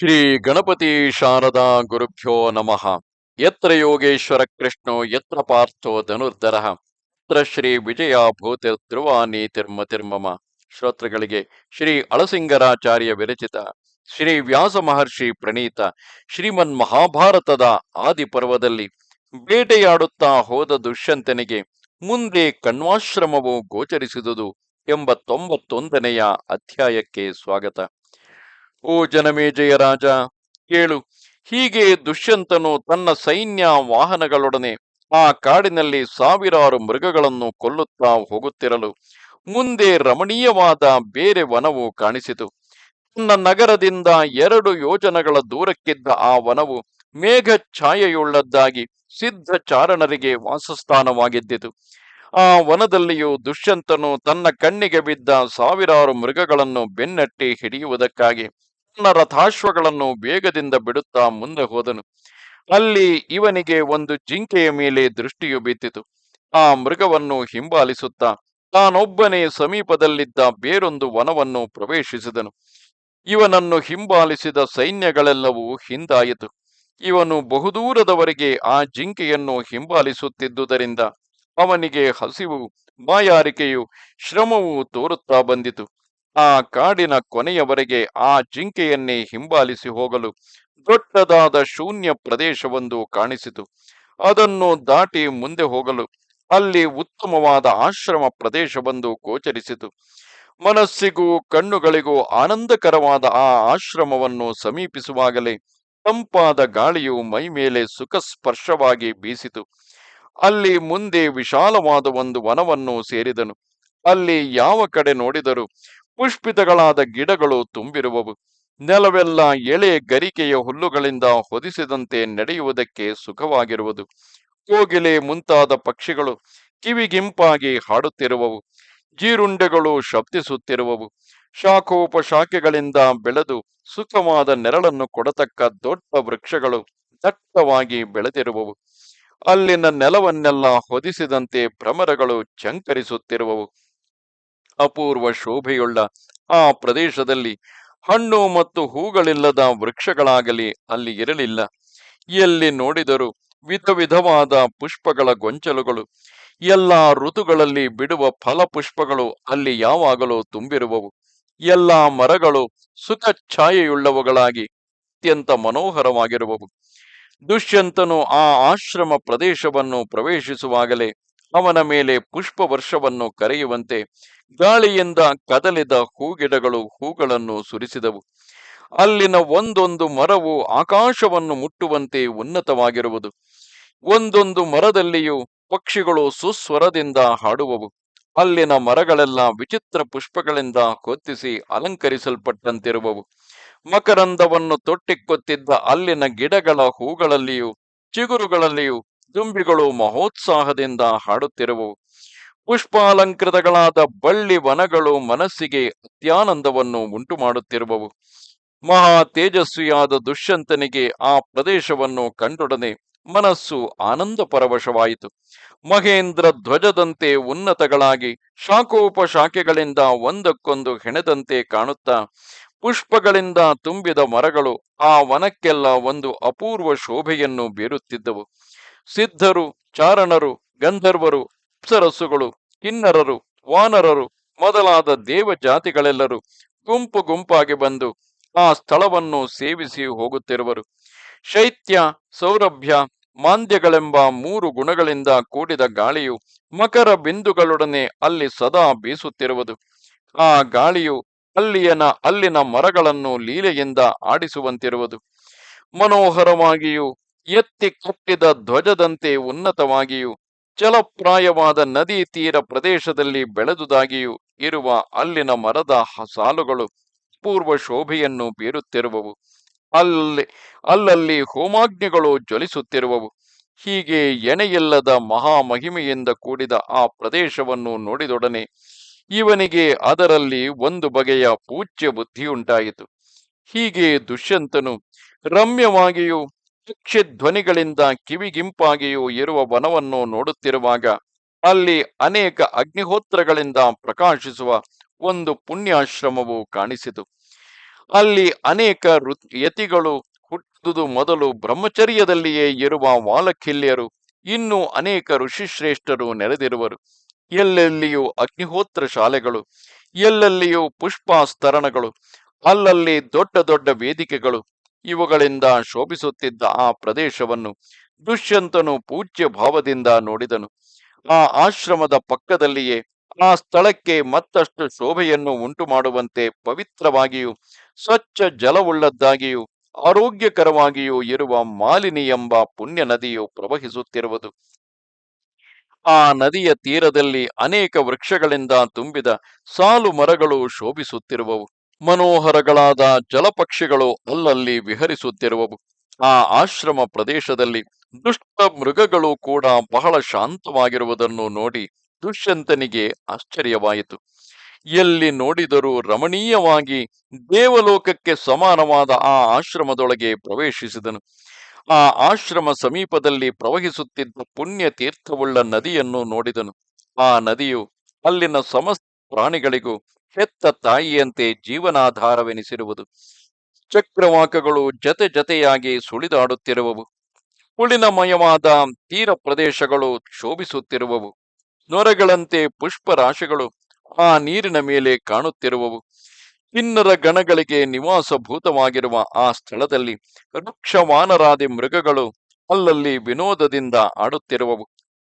ಶ್ರೀ ಗಣಪತಿ ಶಾರದಾ ಗುರುಭ್ಯೋ ನಮಃ. ಯತ್ರ ಯೋಗೇಶ್ವರ ಕೃಷ್ಣೋ, ಯತ್ರ ಪಾರ್ಥೋ ಧನುರ್ಧರ, ಯತ್ರ ಶ್ರೀ ವಿಜಯ ಭೂತಿರ್ ಧ್ರುವ ನೀತಿರ್ಮತಿರ್ಮಮ ಶ್ರೋತೃಗಳಿಗೆ ಶ್ರೀ ಅಳಸಿಂಗರಾಚಾರ್ಯ ವಿರಚಿತ, ಶ್ರೀ ವ್ಯಾಸ ಮಹರ್ಷಿ ಪ್ರಣೀತ, ಶ್ರೀಮನ್ ಮಹಾಭಾರತದ ಆದಿ ಪರ್ವದಲ್ಲಿ ಬೇಟೆಯಾಡುತ್ತಾ ಹೋದ ದುಷ್ಯಂತನಿಗೆ ಮುಂದೆ ಕಣ್ವಾಶ್ರಮವು ಗೋಚರಿಸಿದುದು ಎಂಬ ತೊಂಬತ್ತೊಂದನೆಯ ಅಧ್ಯಾಯಕ್ಕೆ ಸ್ವಾಗತ. ಓ ಜನಮೇಜಯ ರಾಜ, ಕೇಳು. ಹೀಗೆ ದುಷ್ಯಂತನು ತನ್ನ ಸೈನ್ಯ ವಾಹನಗಳೊಡನೆ ಆ ಕಾಡಿನಲ್ಲಿ ಸಾವಿರಾರು ಮೃಗಗಳನ್ನು ಕೊಲ್ಲುತ್ತಾ ಹೋಗುತ್ತಿರಲು ಮುಂದೆ ರಮಣೀಯವಾದ ಬೇರೆ ವನವು ಕಾಣಿಸಿತು. ತನ್ನ ನಗರದಿಂದ ಎರಡು ಯೋಜನಗಳ ದೂರಕ್ಕಿದ್ದ ಆ ವನವು ಮೇಘ ಛಾಯೆಯುಳ್ಳದ್ದಾಗಿ ಸಿದ್ಧ ಚಾರಣರಿಗೆ ವಾಸಸ್ಥಾನವಾಗಿದ್ದಿತು. ಆ ವನದಲ್ಲಿಯೂ ದುಷ್ಯಂತನು ತನ್ನ ಕಣ್ಣಿಗೆ ಬಿದ್ದ ಸಾವಿರಾರು ಮೃಗಗಳನ್ನು ಬೆನ್ನಟ್ಟಿ ಹಿಡಿಯುವುದಕ್ಕಾಗಿ ತನ್ನ ರಥಾಶ್ವಗಳನ್ನು ವೇಗದಿಂದ ಬಿಡುತ್ತಾ ಮುಂದೆ ಹೋದನು. ಅಲ್ಲಿ ಇವನಿಗೆ ಒಂದು ಜಿಂಕೆಯ ಮೇಲೆ ದೃಷ್ಟಿಯು ಬಿದ್ದಿತು ಆ ಮೃಗವನ್ನು ಹಿಂಬಾಲಿಸುತ್ತಾ ತಾನೊಬ್ಬನೇ ಸಮೀಪದಲ್ಲಿದ್ದ ಬೇರೊಂದು ವನವನ್ನು ಪ್ರವೇಶಿಸಿದನು. ಇವನನ್ನು ಹಿಂಬಾಲಿಸಿದ ಸೈನ್ಯಗಳೆಲ್ಲವೂ ಹಿಂದಾಯಿತು. ಇವನು ಬಹುದೂರದವರೆಗೆ ಆ ಜಿಂಕೆಯನ್ನು ಹಿಂಬಾಲಿಸುತ್ತಿದ್ದುದರಿಂದ ಅವನಿಗೆ ಹಸಿವು ಬಾಯಾರಿಕೆಯು ಶ್ರಮವು ತೋರುತ್ತಾ ಬಂದಿತು. ಆ ಕಾಡಿನ ಕೊನೆಯವರೆಗೆ ಆ ಜಿಂಕೆಯನ್ನೇ ಹಿಂಬಾಲಿಸಿ ಹೋಗಲು ದೊಡ್ಡದಾದ ಶೂನ್ಯ ಪ್ರದೇಶವೊಂದು ಕಾಣಿಸಿತು. ಅದನ್ನು ದಾಟಿ ಮುಂದೆ ಹೋಗಲು ಅಲ್ಲಿ ಉತ್ತಮವಾದ ಆಶ್ರಮ ಪ್ರದೇಶವೊಂದು ಗೋಚರಿಸಿತು. ಮನಸ್ಸಿಗೂ ಕಣ್ಣುಗಳಿಗೂ ಆನಂದಕರವಾದ ಆ ಆಶ್ರಮವನ್ನು ಸಮೀಪಿಸುವಾಗಲೇ ತಂಪಾದ ಗಾಳಿಯು ಮೈ ಮೇಲೆ ಸುಖ ಸ್ಪರ್ಶವಾಗಿ ಬೀಸಿತು. ಅಲ್ಲಿ ಮುಂದೆ ವಿಶಾಲವಾದ ಒಂದು ವನವನ್ನು ಸೇರಿದನು. ಅಲ್ಲಿ ಯಾವ ಕಡೆ ನೋಡಿದರೂ ಪುಷ್ಪಿತಗಳಾದ ಗಿಡಗಳು ತುಂಬಿರುವವು. ನೆಲವೆಲ್ಲ ಎಳೆ ಗರಿಕೆಯ ಹುಲ್ಲುಗಳಿಂದ ಹೊದಿಸಿದಂತೆ ನಡೆಯುವುದಕ್ಕೆ ಸುಖವಾಗಿರುವುದು. ಕೋಗಿಲೆ ಮುಂತಾದ ಪಕ್ಷಿಗಳು ಕಿವಿಗಿಂಪಾಗಿ ಹಾಡುತ್ತಿರುವವು. ಜೀರುಂಡೆಗಳು ಶಬ್ದಿಸುತ್ತಿರುವವು. ಶಾಖೋಪಶಾಖೆಗಳಿಂದ ಬೆಳೆದು ಸುಖವಾದ ನೆರಳನ್ನು ಕೊಡತಕ್ಕ ದೊಡ್ಡ ವೃಕ್ಷಗಳು ದಟ್ಟವಾಗಿ ಬೆಳೆದಿರುವವು. ಅಲ್ಲಿನ ನೆಲವನ್ನೆಲ್ಲ ಹೊದಿಸಿದಂತೆ ಭ್ರಮರಗಳು ಚಂಕರಿಸುತ್ತಿರುವವು. ಅಪೂರ್ವ ಶೋಭೆಯುಳ್ಳ ಆ ಪ್ರದೇಶದಲ್ಲಿ ಹಣ್ಣು ಮತ್ತು ಹೂಗಳಿಲ್ಲದ ವೃಕ್ಷಗಳಾಗಲಿ ಅಲ್ಲಿ ಇರಲಿಲ್ಲ. ಎಲ್ಲಿ ನೋಡಿದರೂ ವಿಧ ವಿಧವಾದ ಪುಷ್ಪಗಳ ಗೊಂಚಲುಗಳು, ಎಲ್ಲ ಋತುಗಳಲ್ಲಿ ಬಿಡುವ ಫಲಪುಷ್ಪಗಳು ಅಲ್ಲಿ ಯಾವಾಗಲೂ ತುಂಬಿರುವವು. ಎಲ್ಲ ಮರಗಳು ಸುಖ ಛಾಯೆಯುಳ್ಳವುಗಳಾಗಿ ಅತ್ಯಂತ ಮನೋಹರವಾಗಿರುವವು. ದುಷ್ಯಂತನು ಆ ಆಶ್ರಮ ಪ್ರದೇಶವನ್ನು ಪ್ರವೇಶಿಸುವಾಗಲೇ ಅವನ ಮೇಲೆ ಪುಷ್ಪ ವರ್ಷವನ್ನು ಕರೆಯುವಂತೆ ಗಾಳಿಯಿಂದ ಕದಲಿದ ಹೂಗಿಡಗಳು ಹೂಗಳನ್ನು ಸುರಿಸಿದವು. ಅಲ್ಲಿನ ಒಂದೊಂದು ಮರವು ಆಕಾಶವನ್ನು ಮುಟ್ಟುವಂತೆ ಉನ್ನತವಾಗಿರುವುದು. ಒಂದೊಂದು ಮರದಲ್ಲಿಯೂ ಪಕ್ಷಿಗಳು ಸುಸ್ವರದಿಂದ ಹಾಡುವವು. ಅಲ್ಲಿನ ಮರಗಳೆಲ್ಲ ವಿಚಿತ್ರ ಪುಷ್ಪಗಳಿಂದ ಕೊತ್ತಿಸಿ ಅಲಂಕರಿಸಲ್ಪಟ್ಟಂತಿರುವವು. ಮಕರಂದವನ್ನು ತೊಟ್ಟಿಕ್ಕೊತ್ತಿದ್ದ ಅಲ್ಲಿನ ಗಿಡಗಳ ಹೂಗಳಲ್ಲಿಯೂ ಚಿಗುರುಗಳಲ್ಲಿಯೂ ದುಂಬಿಗಳು ಮಹೋತ್ಸಾಹದಿಂದ ಹಾಡುತ್ತಿರುವು. ಪುಷ್ಪಾಲಂಕೃತಗಳಾದ ಬಳ್ಳಿ ವನಗಳು ಮನಸ್ಸಿಗೆ ಅತ್ಯಾನಂದವನ್ನು ಉಂಟು ಮಾಡುತ್ತಿರುವವು ಮಹಾ ತೇಜಸ್ವಿಯಾದ ದುಷ್ಯಂತನಿಗೆ ಆ ಪ್ರದೇಶವನ್ನು ಕಂಡೊಡನೆ ಮನಸ್ಸು ಆನಂದ ಪರವಶವಾಯಿತು ಮಹೇಂದ್ರ ಧ್ವಜದಂತೆ ಉನ್ನತಗಳಾಗಿ ಶಾಖೋಪಶಾಖೆಗಳಿಂದ ಒಂದಕ್ಕೊಂದು ಹೆಣೆದಂತೆ ಕಾಣುತ್ತಾ, ಪುಷ್ಪಗಳಿಂದ ತುಂಬಿದ ಮರಗಳು ಆ ವನಕ್ಕೆಲ್ಲ ಒಂದು ಅಪೂರ್ವ ಶೋಭೆಯನ್ನು ಬೀರುತ್ತಿದ್ದವು. ಸಿದ್ಧರು, ಚಾರಣರು, ಗಂಧರ್ವರು, ಅಪ್ಸರಸ್ಸುಗಳು, ಕಿನ್ನರರು, ವಾನರರು ಮೊದಲಾದ ದೇವ ಜಾತಿಗಳೆಲ್ಲರೂ ಗುಂಪು ಗುಂಪಾಗಿ ಬಂದು ಆ ಸ್ಥಳವನ್ನು ಸೇವಿಸಿ ಹೋಗುತ್ತಿರುವರು. ಶೈತ್ಯ, ಸೌರಭ್ಯ, ಮಾಂದ್ಯಗಳೆಂಬ ಮೂರು ಗುಣಗಳಿಂದ ಕೂಡಿದ ಗಾಳಿಯು ಮಕರ ಬಿಂದುಗಳೊಡನೆ ಅಲ್ಲಿ ಸದಾ ಬೀಸುತ್ತಿರುವುದು. ಆ ಗಾಳಿಯು ಅಲ್ಲಿಯನ ಅಲ್ಲಿನ ಮರಗಳನ್ನು ಲೀಲೆಯಿಂದ ಆಡಿಸುವಂತಿರುವುದು. ಮನೋಹರವಾಗಿಯೂ ಎತ್ತಿ ಕಟ್ಟಿದ ಧ್ವಜದಂತೆ ಉನ್ನತವಾಗಿಯೂ, ಜಲಪ್ರಾಯವಾದ ನದಿ ತೀರ ಪ್ರದೇಶದಲ್ಲಿ ಬೆಳೆದುದಾಗಿಯೂ ಇರುವ ಅಲ್ಲಿನ ಮರದ ಸಾಲುಗಳು ಪೂರ್ವ ಶೋಭೆಯನ್ನು ಬೀರುತ್ತಿರುವವು. ಅಲ್ಲಿ, ಅಲ್ಲಲ್ಲಿ ಹೋಮಾಗ್ನಿಗಳು ಜ್ವಲಿಸುತ್ತಿರುವವು. ಹೀಗೆ ಎಣೆಯಿಲ್ಲದ ಮಹಾಮಹಿಮೆಯಿಂದ ಕೂಡಿದ ಆ ಪ್ರದೇಶವನ್ನು ನೋಡಿದೊಡನೆ ಇವನಿಗೆ ಅದರಲ್ಲಿ ಒಂದು ಬಗೆಯ ಪೂಜ್ಯ ಬುದ್ಧಿಯುಂಟಾಯಿತು. ಹೀಗೆ ದುಷ್ಯಂತನು ರಮ್ಯವಾಗಿಯೂ ಪಕ್ಷಿ ಧ್ವನಿಗಳಿಂದ ಕಿವಿಗಿಂಪಾಗಿಯೂ ಇರುವ ವನವನ್ನು ನೋಡುತ್ತಿರುವಾಗ ಅಲ್ಲಿ ಅನೇಕ ಅಗ್ನಿಹೋತ್ರಗಳಿಂದ ಪ್ರಕಾಶಿಸುವ ಒಂದು ಪುಣ್ಯಾಶ್ರಮವು ಕಾಣಿಸಿತು. ಅಲ್ಲಿ ಅನೇಕ ಯತಿಗಳು ಹುಟ್ಟುದು ಮೊದಲು ಬ್ರಹ್ಮಚರ್ಯದಲ್ಲಿಯೇ ಇರುವ ವಾಲಖಿಲ್ಯರು, ಇನ್ನೂ ಅನೇಕ ಋಷಿಶ್ರೇಷ್ಠರು ನೆರೆದಿರುವರು. ಎಲ್ಲೆಲ್ಲಿಯೂ ಅಗ್ನಿಹೋತ್ರ ಶಾಲೆಗಳು, ಎಲ್ಲೆಲ್ಲಿಯೂ ಪುಷ್ಪಾಸ್ತರಣಗಳು, ಅಲ್ಲಲ್ಲಿ ದೊಡ್ಡ ದೊಡ್ಡ ವೇದಿಕೆಗಳು ಇವುಗಳಿಂದ ಶೋಭಿಸುತ್ತಿದ್ದ ಆ ಪ್ರದೇಶವನ್ನು ದುಷ್ಯಂತನು ಪೂಜ್ಯ ಭಾವದಿಂದ ನೋಡಿದನು. ಆ ಆಶ್ರಮದ ಪಕ್ಕದಲ್ಲಿಯೇ ಆ ಸ್ಥಳಕ್ಕೆ ಮತ್ತಷ್ಟು ಶೋಭೆಯನ್ನು ಉಂಟು ಮಾಡುವಂತೆ ಪವಿತ್ರವಾಗಿಯೂ, ಸ್ವಚ್ಛ ಜಲವುಳ್ಳದ್ದಾಗಿಯೂ, ಆರೋಗ್ಯಕರವಾಗಿಯೂ ಇರುವ ಮಾಲಿನಿ ಎಂಬ ಪುಣ್ಯ ನದಿಯು ಪ್ರವಹಿಸುತ್ತಿರುವುದು. ಆ ನದಿಯ ತೀರದಲ್ಲಿ ಅನೇಕ ವೃಕ್ಷಗಳಿಂದ ತುಂಬಿದ ಸಾಲು ಮರಗಳು ಶೋಭಿಸುತ್ತಿರುವವು. ಮನೋಹರಗಳಾದ ಜಲಪಕ್ಷಿಗಳು ಅಲ್ಲಲ್ಲಿ ವಿಹರಿಸುತ್ತಿರುವವು. ಆ ಆಶ್ರಮ ಪ್ರದೇಶದಲ್ಲಿ ದುಷ್ಟ ಮೃಗಗಳು ಕೂಡ ಬಹಳ ಶಾಂತವಾಗಿರುವುದನ್ನು ನೋಡಿ ದುಷ್ಯಂತನಿಗೆ ಆಶ್ಚರ್ಯವಾಯಿತು. ಎಲ್ಲಿ ನೋಡಿದರೂ ರಮಣೀಯವಾಗಿ ದೇವಲೋಕಕ್ಕೆ ಸಮಾನವಾದ ಆ ಆಶ್ರಮದೊಳಗೆ ಪ್ರವೇಶಿಸಿದನು. ಆ ಆಶ್ರಮ ಸಮೀಪದಲ್ಲಿ ಪ್ರವಹಿಸುತ್ತಿದ್ದ ಪುಣ್ಯ ತೀರ್ಥವುಳ್ಳ ನದಿಯನ್ನು ನೋಡಿದನು. ಆ ನದಿಯು ಅಲ್ಲಿನ ಸಮಸ್ತ ಪ್ರಾಣಿಗಳಿಗೂ ಹೆತ್ತ ತಾಯಿಯಂತೆ ಜೀವನಾಧಾರವೆನಿಸಿರುವುದು. ಚಕ್ರವಾಕಗಳು ಜತೆ ಜತೆಯಾಗಿ ಸುಳಿದಾಡುತ್ತಿರುವವು. ಹುಳಿನಮಯವಾದ ತೀರ ಪ್ರದೇಶಗಳು ಶೋಭಿಸುತ್ತಿರುವವು. ನೊರೆಗಳಂತೆ ಪುಷ್ಪರಾಶಿಗಳು ಆ ನೀರಿನ ಮೇಲೆ ಕಾಣುತ್ತಿರುವವು. ಕಿನ್ನರ ಗಣಗಳಿಗೆ ನಿವಾಸಭೂತವಾಗಿರುವ ಆ ಸ್ಥಳದಲ್ಲಿ ವೃಕ್ಷವಾನರಾದಿ ಮೃಗಗಳು ಅಲ್ಲಲ್ಲಿ ವಿನೋದದಿಂದ ಆಡುತ್ತಿರುವವು.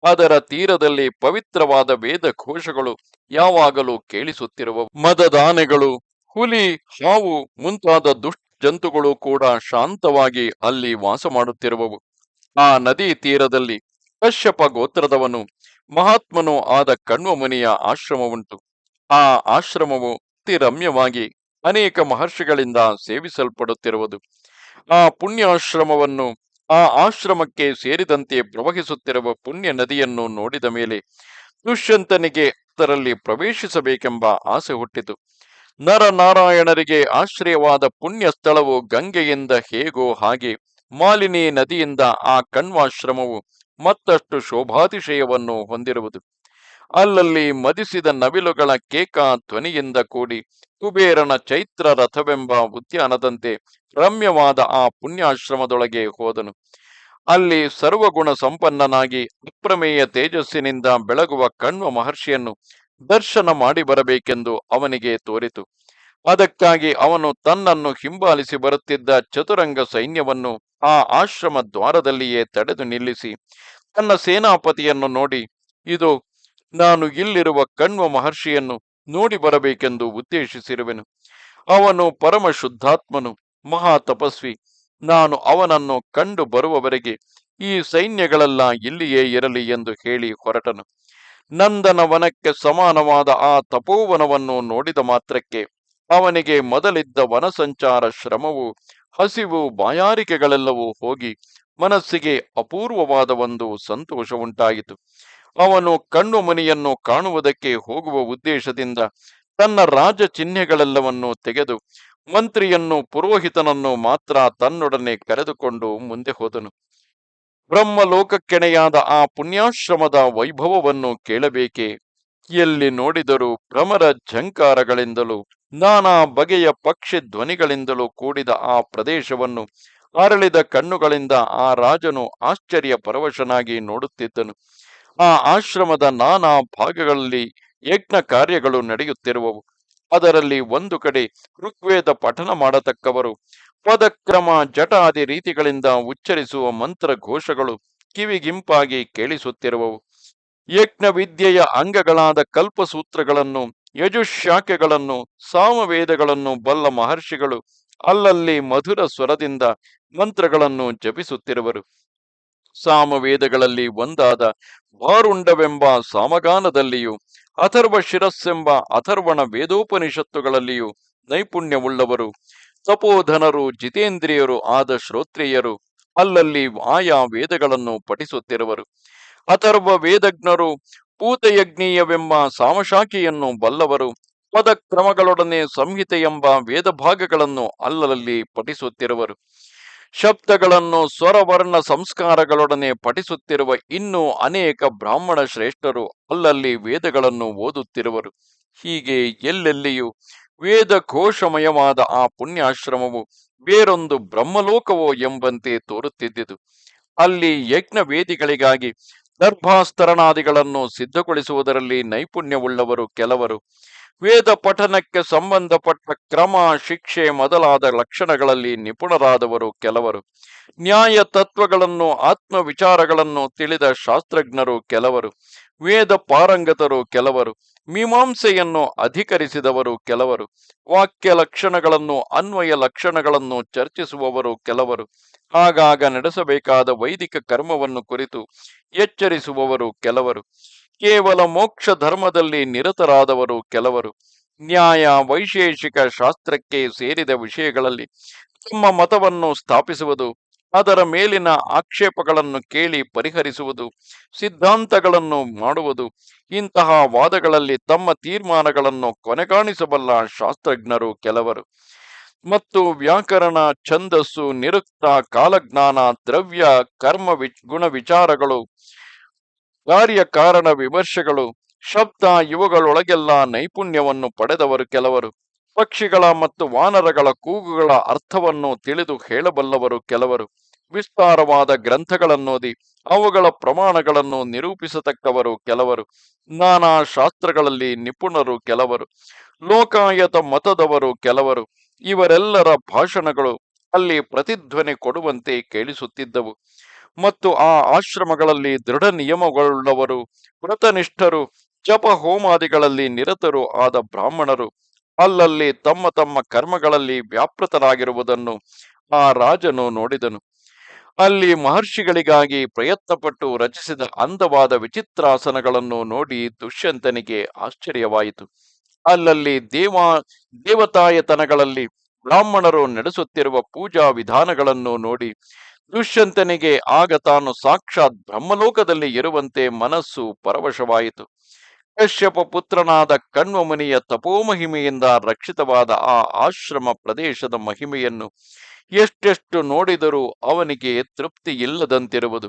ಅದರ ತೀರದಲ್ಲಿ ಪವಿತ್ರವಾದ ವೇದ ಘೋಷಗಳು ಯಾವಾಗಲೂ ಕೇಳಿಸುತ್ತಿರುವ ಮದದಾನೆಗಳು, ಹುಲಿ, ಹಾವು ಮುಂತಾದ ದುಷ್ಟ ಜಂತುಗಳು ಕೂಡ ಶಾಂತವಾಗಿ ಅಲ್ಲಿ ವಾಸ ಮಾಡುತ್ತಿರುವವು ಆ ನದಿ ತೀರದಲ್ಲಿ ಕಶ್ಯಪ ಗೋತ್ರದವನು ಮಹಾತ್ಮನು ಆದ ಕಣ್ವ ಮುನಿಯ ಆಶ್ರಮವುಂಟು. ಆ ಆಶ್ರಮವು ಅತಿ ರಮ್ಯವಾಗಿ ಅನೇಕ ಮಹರ್ಷಿಗಳಿಂದ ಸೇವಿಸಲ್ಪಡುತ್ತಿರುವುದು. ಆ ಪುಣ್ಯಾಶ್ರಮವನ್ನು ಆ ಆಶ್ರಮಕ್ಕೆ ಸೇರಿದಂತೆ ಪ್ರವಹಿಸುತ್ತಿರುವ ಪುಣ್ಯ ನದಿಯನ್ನು ನೋಡಿದ ಮೇಲೆ ದುಷ್ಯಂತನಿಗೆ ಅದರಲ್ಲಿ ಪ್ರವೇಶಿಸಬೇಕೆಂಬ ಆಸೆ ಹುಟ್ಟಿತು. ನರನಾರಾಯಣರಿಗೆ ಆಶ್ರಯವಾದ ಪುಣ್ಯ ಸ್ಥಳವು ಗಂಗೆಯಿಂದ ಹೇಗೋ ಹಾಗೆ ಮಾಲಿನಿ ನದಿಯಿಂದ ಆ ಕಣ್ವಾಶ್ರಮವು ಮತ್ತಷ್ಟು ಶೋಭಾತಿಶಯವನ್ನು ಹೊಂದಿರುವುದು. ಅಲ್ಲಲ್ಲಿ ಮದಿಸಿದ ನವಿಲುಗಳ ಕೇಕಾ ಧ್ವನಿಯಿಂದ ಕೂಡಿ ಕುಬೇರನ ಚೈತ್ರ ರಥವೆಂಬ ಉದ್ಯಾನದಂತೆ ರಮ್ಯವಾದ ಆ ಪುಣ್ಯಾಶ್ರಮದೊಳಗೆ ಹೋದನು. ಅಲ್ಲಿ ಸರ್ವಗುಣ ಸಂಪನ್ನನಾಗಿ ಅಪ್ರಮೇಯ ತೇಜಸ್ಸಿನಿಂದ ಬೆಳಗುವ ಕಣ್ವ ಮಹರ್ಷಿಯನ್ನು ದರ್ಶನ ಮಾಡಿ ಬರಬೇಕೆಂದು ಅವನಿಗೆ ತೋರಿತು. ಅದಕ್ಕಾಗಿ ಅವನು ತನ್ನನ್ನು ಹಿಂಬಾಲಿಸಿ ಬರುತ್ತಿದ್ದ ಚತುರಂಗ ಸೈನ್ಯವನ್ನು ಆ ಆಶ್ರಮ ದ್ವಾರದಲ್ಲಿಯೇ ತಡೆದು ನಿಲ್ಲಿಸಿ, ತನ್ನ ಸೇನಾಪತಿಯನ್ನು ನೋಡಿ, ಇದು ನಾನು ಇಲ್ಲಿರುವ ಕಣ್ವ ಮಹರ್ಷಿಯನ್ನು ನೋಡಿ ಬರಬೇಕೆಂದು ಉದ್ದೇಶಿಸಿರುವೆನು. ಅವನು ಪರಮ ಶುದ್ಧಾತ್ಮನು ಮಹಾ ತಪಸ್ವಿ. ನಾನು ಅವನನ್ನು ಕಂಡು ಬರುವವರೆಗೆ ಈ ಸೈನ್ಯಗಳೆಲ್ಲ ಇಲ್ಲಿಯೇ ಇರಲಿ ಎಂದು ಹೇಳಿ ಹೊರಟನು. ನಂದನ ವನಕ್ಕೆ ಸಮಾನವಾದ ಆ ತಪೋವನವನ್ನು ನೋಡಿದ ಮಾತ್ರಕ್ಕೆ ಅವನಿಗೆ ಮೊದಲಿದ್ದ ವನಸಂಚಾರ ಶ್ರಮವು, ಹಸಿವು, ಬಾಯಾರಿಕೆಗಳೆಲ್ಲವೂ ಹೋಗಿ ಮನಸ್ಸಿಗೆ ಅಪೂರ್ವವಾದ ಒಂದು ಸಂತೋಷ ಉಂಟಾಯಿತು ಅವನು ಕಣ್ಣು ಮನೆಯನ್ನು ಕಾಣುವುದಕ್ಕೆ ಹೋಗುವ ಉದ್ದೇಶದಿಂದ ತನ್ನ ರಾಜ ಚಿಹ್ನೆಗಳೆಲ್ಲವನ್ನು ತೆಗೆದು ಮಂತ್ರಿಯನ್ನು ಪುರೋಹಿತನನ್ನು ಮಾತ್ರ ತನ್ನೊಡನೆ ಕರೆದುಕೊಂಡು ಮುಂದೆ ಹೋದನು. ಬ್ರಹ್ಮಲೋಕಕ್ಕೆಣೆಯಾದ ಆ ಪುಣ್ಯಾಶ್ರಮದ ವೈಭವವನ್ನು ಕೇಳಬೇಕೆ? ಎಲ್ಲಿ ನೋಡಿದರೂ ಭ್ರಮರ ಝಂಕಾರಗಳಿಂದಲೂ ನಾನಾ ಬಗೆಯ ಪಕ್ಷಿ ಧ್ವನಿಗಳಿಂದಲೂ ಕೂಡಿದ ಆ ಪ್ರದೇಶವನ್ನು ಅರಳಿದ ಕಣ್ಣುಗಳಿಂದ ಆ ರಾಜನು ಆಶ್ಚರ್ಯ ಪರವಶನಾಗಿ ನೋಡುತ್ತಿದ್ದನು. ಆ ಆಶ್ರಮದ ನಾನಾ ಭಾಗಗಳಲ್ಲಿ ಯಜ್ಞ ಕಾರ್ಯಗಳು ನಡೆಯುತ್ತಿರುವವು. ಅದರಲ್ಲಿ ಒಂದು ಕಡೆ ಋಗ್ವೇದ ಪಠನ ಮಾಡತಕ್ಕವರು. ಪದಕ್ರಮ, ಜಟಾದಿ ರೀತಿಗಳಿಂದ ಉಚ್ಚರಿಸುವ ಮಂತ್ರ ಘೋಷಗಳು ಕಿವಿಗಿಂಪಾಗಿ ಕೇಳಿಸುತ್ತಿರುವವು. ಯಜ್ಞ ವಿದ್ಯೆಯ ಅಂಗಗಳಾದ ಕಲ್ಪಸೂತ್ರಗಳನ್ನು, ಯಜುಶಾಖೆಗಳನ್ನು, ಸಾಮವೇದಗಳನ್ನು ಬಲ್ಲ ಮಹರ್ಷಿಗಳು ಅಲ್ಲಲ್ಲಿ ಮಧುರ ಸ್ವರದಿಂದ ಮಂತ್ರಗಳನ್ನು ಜಪಿಸುತ್ತಿರುವರು. ಸಾಮವೇದಗಳಲ್ಲಿ ಒಂದಾದ ವಾರುಂಡವೆಂಬ ಸಾಮಗಾನದಲ್ಲಿಯೂ, ಅಥರ್ವ ಶಿರಸ್ಸೆಂಬ ಅಥರ್ವಣ ವೇದೋಪನಿಷತ್ತುಗಳಲ್ಲಿಯೂ ನೈಪುಣ್ಯವುಳ್ಳವರು. ತಪೋಧನರು, ಜಿತೇಂದ್ರಿಯರು ಆದ ಶ್ರೋತ್ರಿಯರು ಅಲ್ಲಲ್ಲಿ ಆಯಾ ವೇದಗಳನ್ನು ಪಠಿಸುತ್ತಿರುವರು. ಅಥರ್ವ ವೇದಜ್ಞರು ಪೂತಯಜ್ಞೀಯವೆಂಬ ಸಾಮಶಾಖೆಯನ್ನು ಬಲ್ಲವರು ಪದಕ್ರಮಗಳೊಡನೆ ಸಂಹಿತೆ ಎಂಬ ವೇದ ಭಾಗಗಳನ್ನು ಅಲ್ಲಲ್ಲಿ ಪಠಿಸುತ್ತಿರುವರು. ಶಬ್ದಗಳನ್ನು ಸ್ವರವರ್ಣ ಸಂಸ್ಕಾರಗಳೊಡನೆ ಪಠಿಸುತ್ತಿರುವ ಇನ್ನೂ ಅನೇಕ ಬ್ರಾಹ್ಮಣ ಶ್ರೇಷ್ಠರು ಅಲ್ಲಲ್ಲಿ ವೇದಗಳನ್ನು ಓದುತ್ತಿರುವರು. ಹೀಗೆ ಎಲ್ಲೆಲ್ಲಿಯೂ ವೇದ ಘೋಷಮಯವಾದ ಆ ಪುಣ್ಯಾಶ್ರಮವು ಬೇರೊಂದು ಬ್ರಹ್ಮಲೋಕವೋ ಎಂಬಂತೆ ತೋರುತ್ತಿದ್ದುದು ಅಲ್ಲಿ ಯಜ್ಞ ವೇದಿಗಳಿಗಾಗಿ ಸಿದ್ಧಗೊಳಿಸುವುದರಲ್ಲಿ ನೈಪುಣ್ಯವುಳ್ಳವರು ಕೆಲವರು. ವೇದ ಪಠನಕ್ಕೆ ಸಂಬಂಧಪಟ್ಟ ಕ್ರಮ, ಶಿಕ್ಷೆ ಮೊದಲಾದ ಲಕ್ಷಣಗಳಲ್ಲಿ ನಿಪುಣರಾದವರು ಕೆಲವರು. ನ್ಯಾಯ ತತ್ವಗಳನ್ನು ಆತ್ಮ ವಿಚಾರಗಳನ್ನು ತಿಳಿದ ಶಾಸ್ತ್ರಜ್ಞರು ಕೆಲವರು. ವೇದ ಪಾರಂಗತರು ಕೆಲವರು. ಮೀಮಾಂಸೆಯನ್ನು ಅಧಿಕರಿಸಿದವರು ಕೆಲವರು. ವಾಕ್ಯ ಲಕ್ಷಣಗಳನ್ನು, ಅನ್ವಯ ಲಕ್ಷಣಗಳನ್ನು ಚರ್ಚಿಸುವವರು ಕೆಲವರು. ಆಗಾಗ ನಡೆಸಬೇಕಾದ ವೈದಿಕ ಕರ್ಮವನ್ನು ಕುರಿತು ಎಚ್ಚರಿಸುವವರು ಕೆಲವರು. ಕೇವಲ ಮೋಕ್ಷ ಧರ್ಮದಲ್ಲಿ ನಿರತರಾದವರು ಕೆಲವರು. ನ್ಯಾಯ, ವೈಶೇಷಿಕ ಶಾಸ್ತ್ರಕ್ಕೆ ಸೇರಿದ ವಿಷಯಗಳಲ್ಲಿ ತಮ್ಮ ಮತವನ್ನು ಸ್ಥಾಪಿಸುವುದು, ಅದರ ಮೇಲಿನ ಆಕ್ಷೇಪಗಳನ್ನು ಕೇಳಿ ಪರಿಹರಿಸುವುದು, ಸಿದ್ಧಾಂತಗಳನ್ನು ಮಾಡುವುದು, ಇಂತಹ ವಾದಗಳಲ್ಲಿ ತಮ್ಮ ತೀರ್ಮಾನಗಳನ್ನು ಕೊನೆಗಾಣಿಸಬಲ್ಲ ಶಾಸ್ತ್ರಜ್ಞರು ಕೆಲವರು. ಮತ್ತು ವ್ಯಾಕರಣ, ಛಂದಸ್ಸು, ನಿರುಕ್ತ, ಕಾಲಜ್ಞಾನ, ದ್ರವ್ಯ, ಕರ್ಮ ವಿ ಗುಣ ವಿಚಾರಗಳು ಕಾರ್ಯಕಾರಣ ವಿಮರ್ಶೆಗಳು, ಶಬ್ದ ಇವುಗಳೊಳಗೆಲ್ಲ ನೈಪುಣ್ಯವನ್ನು ಪಡೆದವರು ಕೆಲವರು. ಪಕ್ಷಿಗಳ ಮತ್ತು ವಾನರಗಳ ಕೂಗುಗಳ ಅರ್ಥವನ್ನು ತಿಳಿದು ಹೇಳಬಲ್ಲವರು ಕೆಲವರು. ವಿಸ್ತಾರವಾದ ಗ್ರಂಥಗಳನ್ನೋದಿ, ಅವುಗಳ ಪ್ರಮಾಣಗಳನ್ನು ನಿರೂಪಿಸತಕ್ಕವರು ಕೆಲವರು. ನಾನಾ ಶಾಸ್ತ್ರಗಳಲ್ಲಿ ನಿಪುಣರು ಕೆಲವರು. ಲೋಕಾಯತ ಮತದವರು ಕೆಲವರು. ಇವರೆಲ್ಲರ ಭಾಷಣಗಳು ಅಲ್ಲಿ ಪ್ರತಿಧ್ವನಿ ಕೊಡುವಂತೆ ಕೇಳಿಸುತ್ತಿದ್ದವು. ಮತ್ತು ಆ ಆಶ್ರಮಗಳಲ್ಲಿ ದೃಢ ನಿಯಮಗಳುಳ್ಳವರು ವ್ರತನಿಷ್ಠರು ಜಪ ಹೋಮಾದಿಗಳಲ್ಲಿ ನಿರತರು ಆದ ಬ್ರಾಹ್ಮಣರು. ಅಲ್ಲಲ್ಲಿ ತಮ್ಮ ತಮ್ಮ ಕರ್ಮಗಳಲ್ಲಿ ವ್ಯಾಪೃತರಾಗಿರುವುದನ್ನು ಆ ರಾಜನು ನೋಡಿದನು. ಅಲ್ಲಿ ಮಹರ್ಷಿಗಳಿಗಾಗಿ ಪ್ರಯತ್ನಪಟ್ಟು ರಚಿಸಿದ ಅಂದವಾದ ವಿಚಿತ್ರಾಸನಗಳನ್ನು ನೋಡಿ ದುಷ್ಯಂತನಿಗೆ ಆಶ್ಚರ್ಯವಾಯಿತು. ಅಲ್ಲಲ್ಲಿ ದೇವಾ, ದೇವತಾಯತನಗಳಲ್ಲಿ ಬ್ರಾಹ್ಮಣರು ನಡೆಸುತ್ತಿರುವ ಪೂಜಾ ವಿಧಾನಗಳನ್ನು ನೋಡಿ ದುಷ್ಯಂತನಿಗೆ ಆಗ ತಾನು ಸಾಕ್ಷಾತ್ ಬ್ರಹ್ಮಲೋಕದಲ್ಲಿ ಇರುವಂತೆ ಮನಸ್ಸು ಪರವಶವಾಯಿತು. ಕಶ್ಯಪ ಪುತ್ರನಾದ ಕಣ್ವ ಮುನಿಯ ತಪೋಮಹಿಮೆಯಿಂದ ರಕ್ಷಿತವಾದ ಆ ಆಶ್ರಮ ಪ್ರದೇಶದ ಮಹಿಮೆಯನ್ನು ಎಷ್ಟೆಷ್ಟು ನೋಡಿದರೂ ಅವನಿಗೆ ತೃಪ್ತಿ ಇಲ್ಲದಂತಿರುವುದು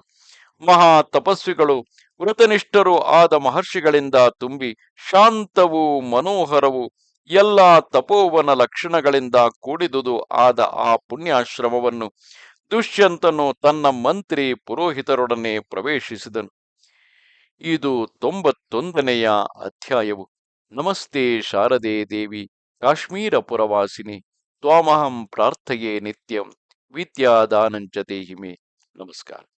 ಮಹಾ ತಪಸ್ವಿಗಳು ವೃತನಿಷ್ಠರು ಆದ ಮಹರ್ಷಿಗಳಿಂದ ತುಂಬಿ ಶಾಂತವೂ ಮನೋಹರವು ಎಲ್ಲ ತಪೋವನ ಲಕ್ಷಣಗಳಿಂದ ಕೂಡಿದುದು ಆದ ಆ ಪುಣ್ಯಾಶ್ರಮವನ್ನು ದುಷ್ಯಂತನು ತನ್ನ ಮಂತ್ರಿ ಪುರೋಹಿತರೊಡನೆ ಪ್ರವೇಶಿಸಿದನು. ಇದು ತೊಂಬತ್ತೊಂದನೆಯ ಅಧ್ಯಾಯವು. ನಮಸ್ತೆ ಶಾರದೆ ದೇವಿ, ಕಾಶ್ಮೀರ ಪುರವಾಸಿನಿ, ತ್ವಾಮಹಂ ಪ್ರಾರ್ಥೆಯೇ ನಿತ್ಯಂ ವಿದ್ಯಾದಾನಂಚ ದೇಹಿಮೆ. ನಮಸ್ಕಾರ.